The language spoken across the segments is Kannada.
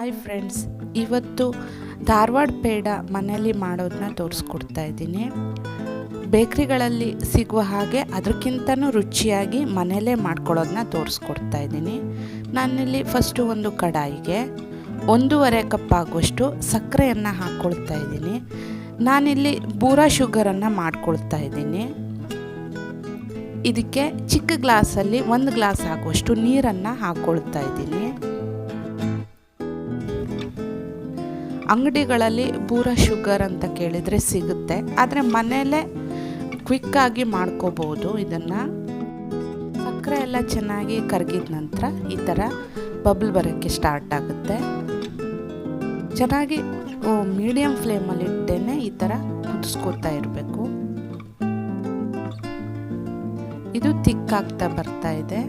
ಹಾಯ್ ಫ್ರೆಂಡ್ಸ್, ಇವತ್ತು ಧಾರವಾಡ ಪೇಡ ಮನೆಯಲ್ಲಿ ಮಾಡೋದನ್ನ ತೋರಿಸ್ಕೊಡ್ತಾ ಇದ್ದೀನಿ. ಬೇಕ್ರಿಗಳಲ್ಲಿ ಸಿಗುವ ಹಾಗೆ ಅದಕ್ಕಿಂತನೂ ರುಚಿಯಾಗಿ ಮನೆಯಲ್ಲೇ ಮಾಡ್ಕೊಳ್ಳೋದನ್ನ ತೋರಿಸ್ಕೊಡ್ತಾ ಇದ್ದೀನಿ. ನಾನಿಲ್ಲಿ ಫಸ್ಟು ಒಂದು ಕಡಾಯಿಗೆ ಒಂದೂವರೆ ಕಪ್ ಆಗುವಷ್ಟು ಸಕ್ಕರೆಯನ್ನು ಹಾಕ್ಕೊಳ್ತಾ ಇದ್ದೀನಿ. ನಾನಿಲ್ಲಿ ಬೂರಾ ಶುಗರನ್ನು ಮಾಡ್ಕೊಳ್ತಾ ಇದ್ದೀನಿ. ಇದಕ್ಕೆ ಚಿಕ್ಕ ಗ್ಲಾಸಲ್ಲಿ ಒಂದು ಗ್ಲಾಸ್ ಆಗುವಷ್ಟು ನೀರನ್ನು ಹಾಕ್ಕೊಳ್ತಾ ಇದ್ದೀನಿ. ಅಂಗಡಿಗಳಲ್ಲಿ ಬೂರ ಶುಗರ್ ಅಂತ ಕೇಳಿದರೆ ಸಿಗುತ್ತೆ. ಆದರೆ ಮನೆಯಲ್ಲೇ ಕ್ವಿಕ್ಕಾಗಿ ಮಾಡ್ಕೋಬೋದು ಇದನ್ನು. ಸಕ್ಕರೆ ಎಲ್ಲ ಚೆನ್ನಾಗಿ ಕರಗಿದ ನಂತರ ಈ ಥರ ಬಬಲ್ ಬರೋಕ್ಕೆ ಸ್ಟಾರ್ಟ್ ಆಗುತ್ತೆ. ಚೆನ್ನಾಗಿ ಮೀಡಿಯಮ್ ಫ್ಲೇಮಲ್ಲಿ ಇಟ್ಟೇನೆ ಈ ಥರ ಕುದಿಸ್ಕೊತಾ ಇರಬೇಕು. ಇದು ತಿಕ್ಕಾಗ್ತಾ ಬರ್ತಾ ಇದೆ.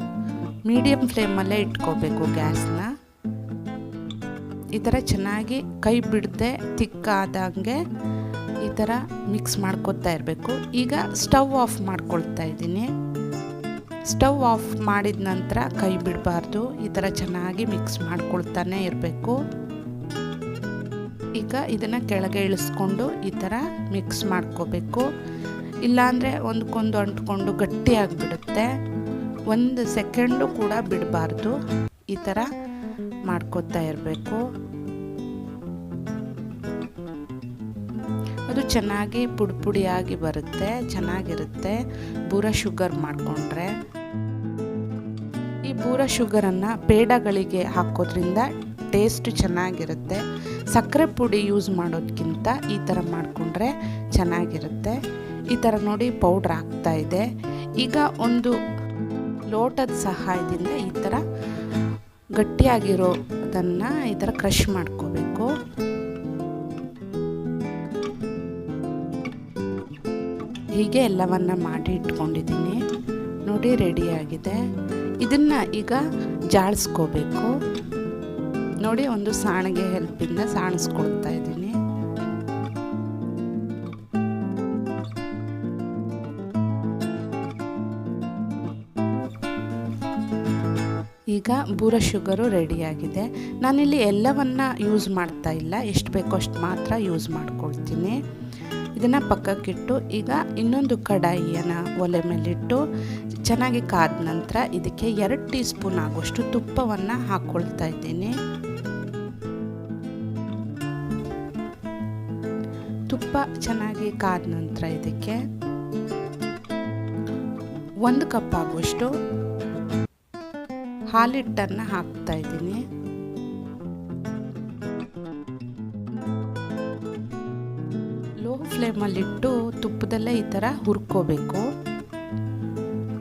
ಮೀಡಿಯಮ್ ಫ್ಲೇಮಲ್ಲೇ ಇಟ್ಕೋಬೇಕು ಗ್ಯಾಸ್ನ. ಈ ಥರ ಚೆನ್ನಾಗಿ ಕೈ ಬಿಡದೆ ತಿಕ್ಕಾದಂಗೆ ಈ ಥರ ಮಿಕ್ಸ್ ಮಾಡ್ಕೊತಾ ಇರಬೇಕು. ಈಗ ಸ್ಟವ್ ಆಫ್ ಮಾಡ್ಕೊಳ್ತಾ ಇದ್ದೀನಿ. ಸ್ಟವ್ ಆಫ್ ಮಾಡಿದ ನಂತರ ಕೈ ಬಿಡಬಾರ್ದು. ಈ ಥರ ಚೆನ್ನಾಗಿ ಮಿಕ್ಸ್ ಮಾಡ್ಕೊಳ್ತಾನೆ ಇರಬೇಕು. ಈಗ ಇದನ್ನು ಕೆಳಗೆ ಇಳಿಸ್ಕೊಂಡು ಈ ಥರ ಮಿಕ್ಸ್ ಮಾಡ್ಕೋಬೇಕು. ಇಲ್ಲಾಂದರೆ ಒಂದಕ್ಕೊಂದು ಅಂಟ್ಕೊಂಡು ಗಟ್ಟಿಯಾಗಿಬಿಡುತ್ತೆ ಒಂದು ಸೆಕೆಂಡು ಕೂಡ ಬಿಡಬಾರ್ದು. ಈ ಥರ ಮಾಡ್ಕೋತಾ ಇರಬೇಕು. ಅದು ಚೆನ್ನಾಗಿ ಪುಡಿ ಪುಡಿಯಾಗಿ ಬರುತ್ತೆ, ಚೆನ್ನಾಗಿರುತ್ತೆ. ಬೂರ ಶುಗರ್ ಮಾಡಿಕೊಂಡ್ರೆ. ಈ ಬೂರ ಶುಗರನ್ನು ಪೇಡಗಳಿಗೆ ಹಾಕೋದ್ರಿಂದ ಟೇಸ್ಟ್ ಚೆನ್ನಾಗಿರುತ್ತೆ. ಸಕ್ಕರೆ ಪುಡಿ ಯೂಸ್ ಮಾಡೋದಕ್ಕಿಂತ ಈ ಥರ ಮಾಡಿಕೊಂಡ್ರೆ ಚೆನ್ನಾಗಿರುತ್ತೆ. ಈ ಥರ ನೋಡಿ ಪೌಡ್ರ್ ಆಗ್ತಾ ಇದೆ. ಈಗ ಒಂದು ಲೋಟದ ಸಹಾಯದಿಂದ ಈ ಥರ ಗಟ್ಟಿಯಾಗಿರೋದನ್ನು ಈ ಥರ ಕ್ರಷ್ ಮಾಡ್ಕೋಬೇಕು. ಹೀಗೆ ಎಲ್ಲವನ್ನು ಮಾಡಿ ಇಟ್ಕೊಂಡಿದ್ದೀನಿ. ನೋಡಿ ರೆಡಿಯಾಗಿದೆ ಇದನ್ನು ಈಗ ಜಾಳಿಸ್ಕೋಬೇಕು. ನೋಡಿ, ಒಂದು ಸಾಣಿಗೆ ಹೆಲ್ಪಿಂದ ಸಾಣಿಸ್ಕೊಳ್ತಾ ಇದ್ದೀನಿ. ಈಗ ಬೂರ ಶುಗರು ರೆಡಿಯಾಗಿದೆ ನಾನಿಲ್ಲಿ ಎಲ್ಲವನ್ನು ಯೂಸ್ ಮಾಡ್ತಾ ಇಲ್ಲ. ಎಷ್ಟು ಬೇಕೋ ಅಷ್ಟು ಮಾತ್ರ ಯೂಸ್ ಮಾಡ್ಕೊಳ್ತೀನಿ. ಇದನ್ನು ಪಕ್ಕಕ್ಕಿಟ್ಟು ಈಗ ಇನ್ನೊಂದು ಕಡಾಯಿಯನ್ನು ಒಲೆ ಮೇಲಿಟ್ಟು ಚೆನ್ನಾಗಿ ಕಾದ ನಂತರ ಇದಕ್ಕೆ ಎರಡು ಟೀ ಸ್ಪೂನ್ ಆಗುವಷ್ಟು ತುಪ್ಪವನ್ನು ಹಾಕ್ಕೊಳ್ತಾ ಇದ್ದೀನಿ. ತುಪ್ಪ ಚೆನ್ನಾಗಿ ಕಾದ ನಂತರ ಇದಕ್ಕೆ ಒಂದು ಕಪ್ ಆಗುವಷ್ಟು ಹಾಲಿಟ್ಟನ್ನು ಹಾಕ್ತಾ ಇದ್ದೀನಿ. ಫ್ಲೇಮಲ್ಲಿಟ್ಟು ತುಪ್ಪದಲ್ಲೇ ಈ ಥರ ಹುರ್ಕೋಬೇಕು.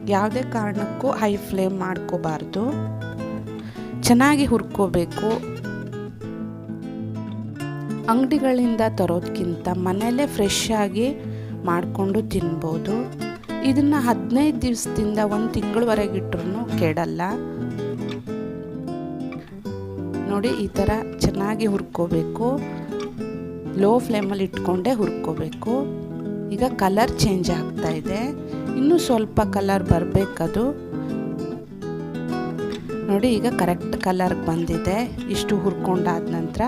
ಯಾವುದೇ ಕಾರಣಕ್ಕೂ ಹೈ ಫ್ಲೇಮ್ ಮಾಡ್ಕೋಬಾರ್ದು. ಚೆನ್ನಾಗಿ ಹುರ್ಕೋಬೇಕು. ಅಂಗಡಿಗಳಿಂದ ತರೋದಕ್ಕಿಂತ ಮನೆಯಲ್ಲೇ ಫ್ರೆಶ್ ಆಗಿ ಮಾಡಿಕೊಂಡು ತಿನ್ಬೋದು. ಇದನ್ನು ಹದಿನೈದು ದಿವಸದಿಂದ ಒಂದು ತಿಂಗಳವರೆಗೆ ಇಟ್ರೂ ಕೆಡಲ್ಲ. ನೋಡಿ ಈ ಥರ ಚೆನ್ನಾಗಿ ಹುರ್ಕೋಬೇಕು. ಲೋ ಫ್ಲೇಮಲ್ಲಿ ಇಟ್ಕೊಂಡೇ ಹುರ್ಕೋಬೇಕು. ಈಗ ಕಲರ್ ಚೇಂಜ್ ಆಗ್ತಾ ಇದೆ. ಇನ್ನೂ ಸ್ವಲ್ಪ ಕಲರ್ ಬರಬೇಕದು. ನೋಡಿ, ಈಗ ಕರೆಕ್ಟ್ ಕಲರ್ ಬಂದಿದೆ. ಇಷ್ಟು ಹುರ್ಕೊಂಡಾದ ನಂತರ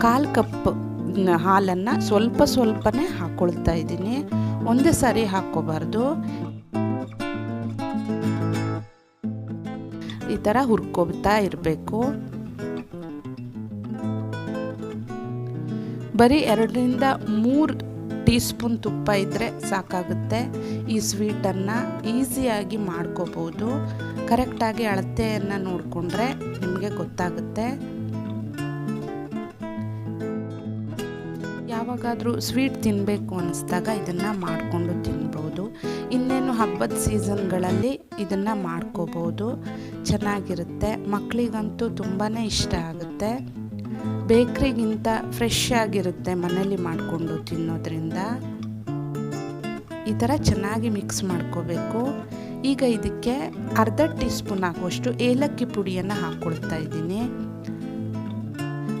ಕಾಲು ಕಪ್ ಹಾಲನ್ನು ಸ್ವಲ್ಪ ಸ್ವಲ್ಪನೇ ಹಾಕ್ಕೊಳ್ತಾ ಇದ್ದೀನಿ. ಒಂದೇ ಸಾರಿ ಹಾಕ್ಕೋಬಾರ್ದು. ಈ ಥರ ಹುರ್ಕೋತಾ ಇರಬೇಕು. ಬರೀ ಎರಡರಿಂದ ಮೂರು ಟೀ ಸ್ಪೂನ್ ತುಪ್ಪ ಇದ್ದರೆ ಸಾಕಾಗುತ್ತೆ. ಈ ಸ್ವೀಟನ್ನು ಈಸಿಯಾಗಿ ಮಾಡ್ಕೋಬೋದು. ಕರೆಕ್ಟಾಗಿ ಅಳತೆಯನ್ನು ನೋಡಿಕೊಂಡ್ರೆ ನಿಮಗೆ ಗೊತ್ತಾಗುತ್ತೆ. ಯಾವಾಗಾದರೂ ಸ್ವೀಟ್ ತಿನ್ನಬೇಕು ಅನ್ನಿಸ್ದಾಗ ಇದನ್ನು ಮಾಡಿಕೊಂಡು ತಿನ್ಬೋದು. ಇನ್ನೇನು ಹಬ್ಬದ ಸೀಸನ್ಗಳಲ್ಲಿ ಇದನ್ನು ಮಾಡ್ಕೋಬೋದು. ಚೆನ್ನಾಗಿರುತ್ತೆ. ಮಕ್ಕಳಿಗಂತೂ ತುಂಬಾ ಇಷ್ಟ ಆಗುತ್ತೆ. ಬೇಕ್ರಿಗಿಂತ ಫ್ರೆಶ್ ಆಗಿರುತ್ತೆ ಮನೇಲಿ ಮಾಡಿಕೊಂಡು ತಿನ್ನೋದ್ರಿಂದ. ಈ ಥರ ಚೆನ್ನಾಗಿ ಮಿಕ್ಸ್ ಮಾಡ್ಕೋಬೇಕು. ಈಗ ಇದಕ್ಕೆ ಅರ್ಧ ಟೀ ಸ್ಪೂನ್ ಆಗುವಷ್ಟು ಏಲಕ್ಕಿ ಪುಡಿಯನ್ನು ಹಾಕ್ಕೊಳ್ತಾ ಇದ್ದೀನಿ.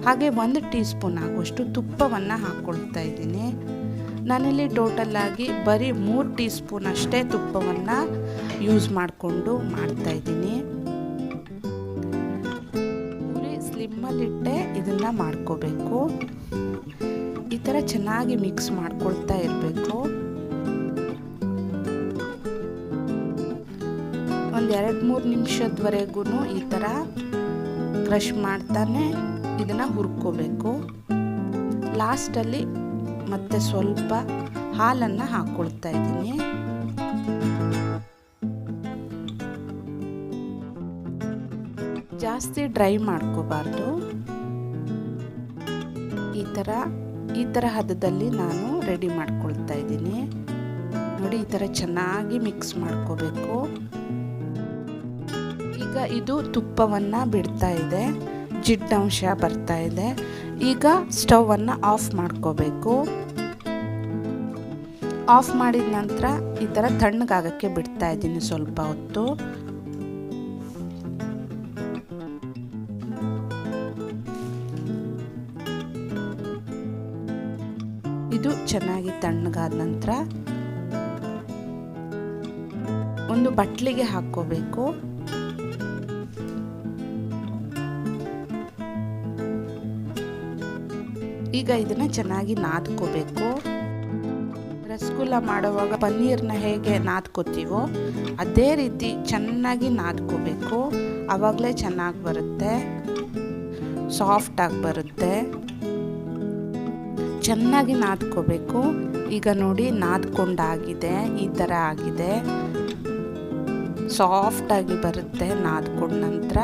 ಹಾಗೆ ಒಂದು ಟೀ ಸ್ಪೂನ್ ಆಗುವಷ್ಟು ತುಪ್ಪವನ್ನು ಹಾಕ್ಕೊಳ್ತಾ ಇದ್ದೀನಿ. ನಾನಿಲ್ಲಿ ಟೋಟಲಾಗಿ ಬರೀ ಮೂರು ಟೀ ಸ್ಪೂನ್ ಅಷ್ಟೇ ತುಪ್ಪವನ್ನು ಯೂಸ್ ಮಾಡಿಕೊಂಡು ಮಾಡ್ತಾಯಿದ್ದೀನಿ ಸಿಮ್ಮಲ್ಲಿಟ್ಟೆ ಇದನ್ನು ಮಾಡ್ಕೋಬೇಕು. ಈ ಥರ ಚೆನ್ನಾಗಿ ಮಿಕ್ಸ್ ಮಾಡ್ಕೊಳ್ತಾ ಇರಬೇಕು. ಒಂದು ಎರಡು ಮೂರು ನಿಮಿಷದವರೆಗೂ ಈ ಥರ ಕ್ರಷ್ ಮಾಡ್ತಾನೆ ಇದನ್ನು ಹುರ್ಕೋಬೇಕು. ಲಾಸ್ಟಲ್ಲಿ ಮತ್ತೆ ಸ್ವಲ್ಪ ಹಾಲನ್ನು ಹಾಕ್ಕೊಳ್ತಾ ಇದ್ದೀನಿ. ಜಾಸ್ತಿ ಡ್ರೈ ಮಾಡ್ಕೋಬಾರ್ದು. ಈ ಥರ ಈ ಥರ ಹದದಲ್ಲಿ ನಾನು ರೆಡಿ ಮಾಡ್ಕೊಳ್ತಾ ಇದ್ದೀನಿ. ನೋಡಿ, ಈ ಥರ ಚೆನ್ನಾಗಿ ಮಿಕ್ಸ್ ಮಾಡ್ಕೋಬೇಕು. ಈಗ ಇದು ತುಪ್ಪವನ್ನು ಬಿಡ್ತಾ ಇದೆ. ಜಿಡ್ಡಂಶ ಬರ್ತಾ ಇದೆ. ಈಗ ಸ್ಟವನ್ನು ಆಫ್ ಮಾಡ್ಕೋಬೇಕು. ಆಫ್ ಮಾಡಿದ ನಂತರ ಈ ಥರ ತಣ್ಣಗಾಗಕ್ಕೆ ಬಿಡ್ತಾ ಇದ್ದೀನಿ ಸ್ವಲ್ಪ ಹೊತ್ತು. ಚೆನ್ನಾಗಿ ತಣ್ಣಗಾದ ನಂತರ ಒಂದು ಬಟ್ಲಿಗೆ ಹಾಕ್ಕೋಬೇಕು. ಈಗ ಇದನ್ನ ಚೆನ್ನಾಗಿ ನಾದ್ಕೋಬೇಕು. ರಸಗುಲ್ಲ ಮಾಡುವಾಗ ಪನ್ನೀರ್ನ ಹೇಗೆ ನಾದ್ಕೋತೀವೋ ಅದೇ ರೀತಿ ಚೆನ್ನಾಗಿ ನಾದ್ಕೋಬೇಕು. ಆವಾಗಲೇ ಚೆನ್ನಾಗಿ ಬರುತ್ತೆ. ಸಾಫ್ಟಾಗಿ ಬರುತ್ತೆ. ಚೆನ್ನಾಗಿ ನಾದ್ಕೋಬೇಕು. ಈಗ ನೋಡಿ ನಾದ್ಕೊಂಡಾಗಿದೆ, ಈ ಥರ ಆಗಿದೆ. ಸಾಫ್ಟಾಗಿ ಬರುತ್ತೆ ನಾದ್ಕೊಂಡ ನಂತರ.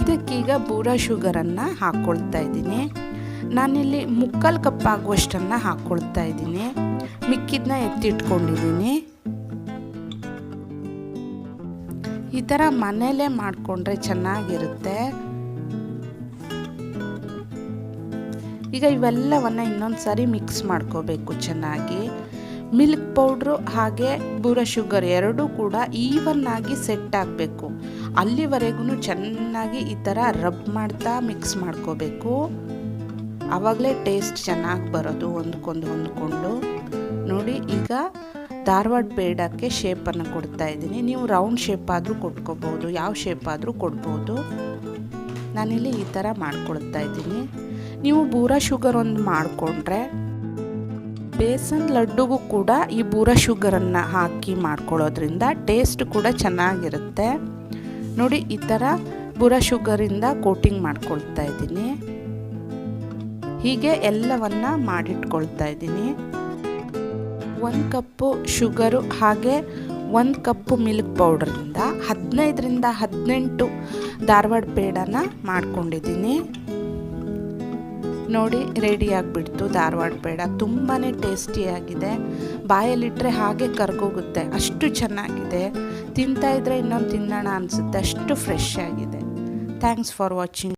ಇದಕ್ಕೀಗ ಬೂರ ಶುಗರನ್ನು ಹಾಕ್ಕೊಳ್ತಾ ಇದ್ದೀನಿ. ನಾನಿಲ್ಲಿ ಮುಕ್ಕಾಲು ಕಪ್ ಆಗುವಷ್ಟನ್ನು ಹಾಕ್ಕೊಳ್ತಾ ಇದ್ದೀನಿ. ಮಿಕ್ಕಿದ್ನ ಎತ್ತಿಟ್ಕೊಂಡಿದ್ದೀನಿ. ಈ ಥರ ಮನೇಲೇ ಮಾಡಿಕೊಂಡ್ರೆ ಚೆನ್ನಾಗಿರುತ್ತೆ. ಈಗ ಇವೆಲ್ಲವನ್ನು ಇನ್ನೊಂದು ಸಾರಿ ಮಿಕ್ಸ್ ಮಾಡ್ಕೋಬೇಕು ಚೆನ್ನಾಗಿ. ಮಿಲ್ಕ್ ಪೌಡ್ರು ಹಾಗೆ ಬೂರ ಶುಗರ್ ಎರಡೂ ಕೂಡ ಈವನ್ನಾಗಿ ಸೆಟ್ ಆಗಬೇಕು. ಅಲ್ಲಿವರೆಗೂ ಚೆನ್ನಾಗಿ ಈ ಥರ ರಬ್ ಮಾಡ್ತಾ ಮಿಕ್ಸ್ ಮಾಡ್ಕೋಬೇಕು. ಆವಾಗಲೇ ಟೇಸ್ಟ್ ಚೆನ್ನಾಗಿ ಬರೋದು ಹೊಂದ್ಕೊಂಡು ಹೊಂದ್ಕೊಂಡು. ನೋಡಿ, ಈಗ ಧಾರವಾಡ ಬೇಡಕ್ಕೆ ಶೇಪನ್ನು ಕೊಡ್ತಾ ಇದ್ದೀನಿ. ನೀವು ರೌಂಡ್ ಶೇಪ್ ಆದರೂ ಕೊಟ್ಕೋಬೋದು ಯಾವ ಶೇಪ್ ಆದರೂ ಕೊಡ್ಬೋದು. ನಾನಿಲ್ಲಿ ಈ ಥರ ಮಾಡ್ಕೊಳ್ತಾ ಇದ್ದೀನಿ. ನೀವು ಬೂರ ಶುಗರ್ ಒಂದು ಮಾಡಿಕೊಂಡ್ರೆ ಬೇಸನ್ ಲಡ್ಡುಗೂ ಕೂಡ ಈ ಬೂರ ಶುಗರನ್ನು ಹಾಕಿ ಮಾಡ್ಕೊಳ್ಳೋದ್ರಿಂದ ಟೇಸ್ಟ್ ಕೂಡ ಚೆನ್ನಾಗಿರುತ್ತೆ. ನೋಡಿ, ಈ ಥರ ಬೂರ ಶುಗರಿಂದ ಕೋಟಿಂಗ್ ಮಾಡ್ಕೊಳ್ತಾ ಇದ್ದೀನಿ. ಹೀಗೆ ಎಲ್ಲವನ್ನ ಮಾಡಿಟ್ಕೊಳ್ತಾ ಇದ್ದೀನಿ. ಒಂದು ಕಪ್ಪು ಶುಗರು ಹಾಗೆ ಒಂದು ಕಪ್ಪು ಮಿಲ್ಕ್ ಪೌಡ್ರಿಂದ ಹದಿನೈದರಿಂದ ಹದಿನೆಂಟು ಧಾರವಾಡ ಪೇಡನ ಮಾಡ್ಕೊಂಡಿದ್ದೀನಿ. ನೋಡಿ ರೆಡಿ ಆಗಿಬಿಡ್ತು. ಧಾರವಾಡ ಪೇಡ ತುಂಬಾ ಟೇಸ್ಟಿಯಾಗಿದೆ ಬಾಯಲ್ಲಿಟ್ಟರೆ ಹಾಗೆ ಕರ್ಗೋಗುತ್ತೆ. ಅಷ್ಟು ಚೆನ್ನಾಗಿದೆ. ತಿಂತಾಯಿದ್ರೆ ಇನ್ನೊಂದು ತಿನ್ನೋಣ ಅನಿಸುತ್ತೆ. ಅಷ್ಟು ಫ್ರೆಶ್ ಆಗಿದೆ. Thanks for watching